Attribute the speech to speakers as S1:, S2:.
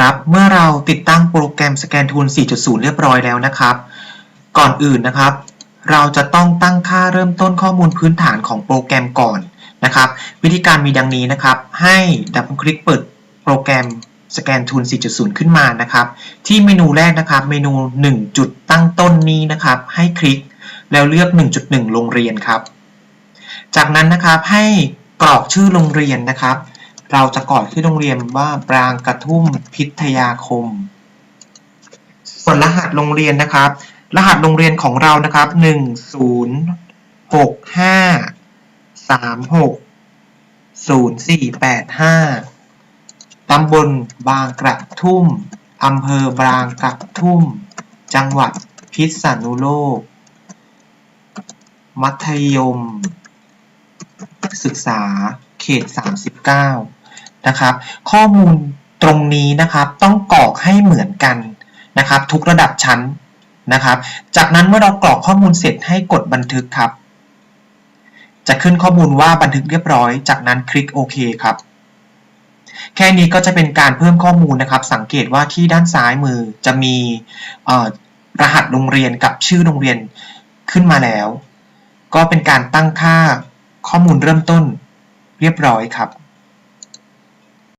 S1: ครับ เมื่อเราติดตั้งโปรแกรมสแกน Tool 4.0 เรียบร้อยแล้วนะครับ ก่อนอื่นนะครับ เราจะต้องตั้งค่าเริ่มต้นข้อมูลพื้นฐานของโปรแกรมก่อนนะครับ วิธีการมีดังนี้นะครับ ให้ดับคลิกเปิดโปรแกรมสแกน Tool 4.0 ขึ้นมานะครับ ที่เมนูแรกนะครับ เมนู 1 จุดตั้งต้นนี้นะครับ ให้คลิกแล้วเลือก 1.1 โรงเรียนครับ จากนั้นนะครับให้กรอกชื่อโรงเรียนนะครับ เราจะกอกชื่อโรงเรียนว่าปรางกระทุ่มพิทยาคม ส่วนรหัสโรงเรียนนะครับ รหัสโรงเรียนของเรานะครับหนึ่งศูนย์หกห้าสามหกศูนย์สี่แปดห้าตำบลบางกระทุ่มอำเภอบางกระทุ่ม จังหวัดพิษณุโลก มัธยม ศึกษาเขต 39 นะครับ ข้อมูลตรงนี้นะครับต้องกรอกให้เหมือนกันนะครับ ทุกระดับชั้นนะครับ จากนั้นเมื่อเรากรอกข้อมูลเสร็จให้กดบันทึกครับ จะขึ้นข้อมูลว่าบันทึกเรียบร้อย จากนั้นคลิกโอเคครับ แค่นี้ก็จะเป็นการเพิ่มข้อมูลนะครับ สังเกตว่าที่ด้านซ้ายมือจะมีรหัสโรงเรียนกับชื่อโรงเรียนขึ้นมาแล้ว ก็เป็นการตั้งค่าข้อมูลเริ่มต้นเรียบร้อยครับ